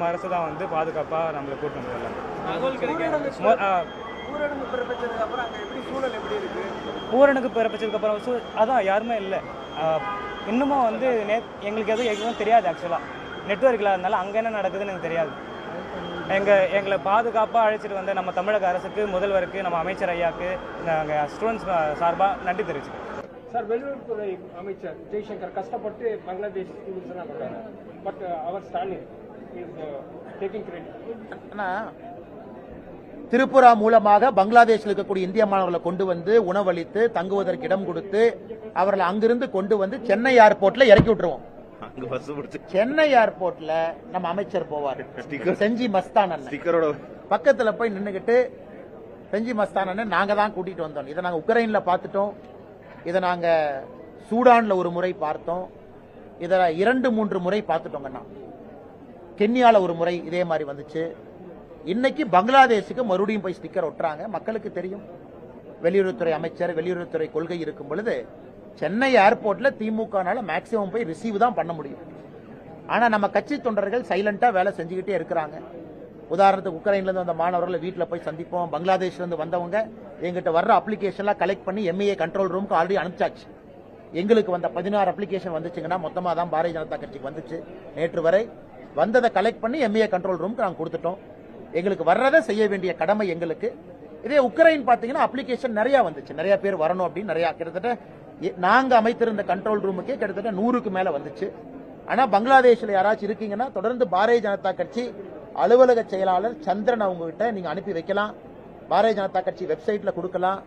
நம்ம அரசு தான் வந்து பாதுகாப்பாக நம்மளை கூட்டு வந்து தகவல் கிடைக்காது. ஊரடங்கு பிறப்பிச்சதுக்கு அப்புறம் அங்க எப்படி சூழல் எப்படி இருக்கு? ஊரடங்கு பிறப்பிச்சதுக்கப்புறம் சு அதான் யாருமே இல்லை. இன்னமும் வந்து நே எங்களுக்கு எதுவும் எதுவும் தெரியாது ஆக்சுவலாக நெட்ஒர்க் இல்லாதனால அங்கே என்ன நடக்குதுன்னு எனக்கு தெரியாது. எங்கள் எங்களை பாதுகாப்பாக அழைச்சிட்டு வந்த நம்ம தமிழக அரசுக்கு முதல்வருக்கு நம்ம அமைச்சர் ஐயாக்கு நாங்கள் ஸ்டூடெண்ட்ஸ் சார்பாக நன்றி தெரிவிச்சுக்கிறோம் சார் வெளியுறவுத்துறை அமைச்சர் ஜெய்சங்கர் கஷ்டப்பட்டு பங்களாதேஷ் பட் அவர் ஸ்டாலின். ஆனா திரிபுரா மூலமாக பங்களாதேஷில் இருக்கக்கூடிய இந்திய மாணவர்களை கொண்டு வந்து உணவளித்து தங்குவதற்கு இடம் கொடுத்து அவர்களை அங்கிருந்து கொண்டு வந்து சென்னை ஏர்போர்ட்ல இறக்கி விட்டுருவோம். அங்க பஸ் பிடிச்சி. சென்னை ஏர்போர்ட்ல நம்ம அமைச்சர் போவார். செஞ்சி மஸ்தான் பக்கத்துல போய் நின்னுகிட்டு செஞ்சி மஸ்தான் நாங்க தான் கூட்டிட்டு வந்தோம். இதை நாங்க உக்ரைன்ல பார்த்துட்டோம். இதை நாங்க சூடான்ல ஒரு முறை பார்த்தோம். இதை இரண்டு மூன்று முறை பார்த்துட்டோங்கண்ணா கென்யால ஒரு முறை இதே மாதிரி வந்துச்சு. இன்னைக்கு பங்களாதேஷுக்கு மறுபடியும் போய் ஸ்டிக்கர் ஒட்டுறாங்க. மக்களுக்கு தெரியும். வெளியுறவுத்துறை அமைச்சர் வெளியுறவுத்துறை கொள்கை இருக்கும் பொழுது சென்னை ஏர்போர்ட்ல திமுகனால மேக்சிமம் போய் ரிசீவ் தான் பண்ண முடியும். ஆனா நம்ம கட்சி தொண்டர்கள் சைலண்டா வேலை செஞ்சுக்கிட்டே இருக்கிறாங்க. உதாரணத்துக்கு உக்ரைன்ல இருந்து வந்த மாணவர்களை வீட்டில் போய் சந்திப்போம். பங்களாதேஷ்ல இருந்து வந்தவங்க எங்கிட்ட வர்ற அப்ளிகேஷன்லாம் கலெக்ட் பண்ணி எம்ஏ கண்ட்ரோல் ரூமுக்கு ஆல்ரெடி அனுப்பிச்சாச்சு. எங்களுக்கு வந்த பதினாறு அப்ளிகேஷன் வந்துச்சுங்கன்னா மொத்தமாக தான் பாரதிய ஜனதா கட்சிக்கு வந்துச்சு நேற்று வரை. வந்ததை கலெக்ட் பண்ணி எம்ஏ கண்ட்ரோல் ரூமுக்கு நாங்கள் கொடுத்துட்டோம். எங்களுக்கு வர்றதை செய்ய வேண்டிய கடமை எங்களுக்கு. இதே உக்ரைன் பார்த்தீங்கன்னா அப்ளிகேஷன் நிறையா வந்துச்சு. நிறைய பேர் வரணும் அப்படின்னு நிறைய கிட்டத்தட்ட நாங்கள் அமைத்திருந்த கண்ட்ரோல் ரூமுக்கே கிட்டத்தட்ட நூறுக்கு மேலே வந்துச்சு. ஆனால் பங்களாதேஷில் யாராச்சும் இருக்கீங்கன்னா தொடர்ந்து பாரதிய ஜனதா கட்சி அலுவலக செயலாளர் சந்திரன் அவங்ககிட்ட நீங்கள் அனுப்பி வைக்கலாம். பாரதிய ஜனதா கட்சி வெப்சைட்டில் கொடுக்கலாம்.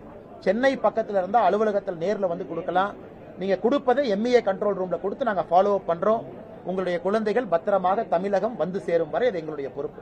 சென்னை பக்கத்தில் இருந்தால் அலுவலகத்தில் நேரில் வந்து கொடுக்கலாம். நீங்கள் கொடுப்பதை எம்இஏ கண்ட்ரோல் ரூமில் கொடுத்து நாங்கள் ஃபாலோ அப் பண்ணுறோம் உங்களுடைய குழந்தைகள் பத்திரமாக தமிழகம் வந்து சேரும் வரை அது எங்களுடைய பொறுப்பு.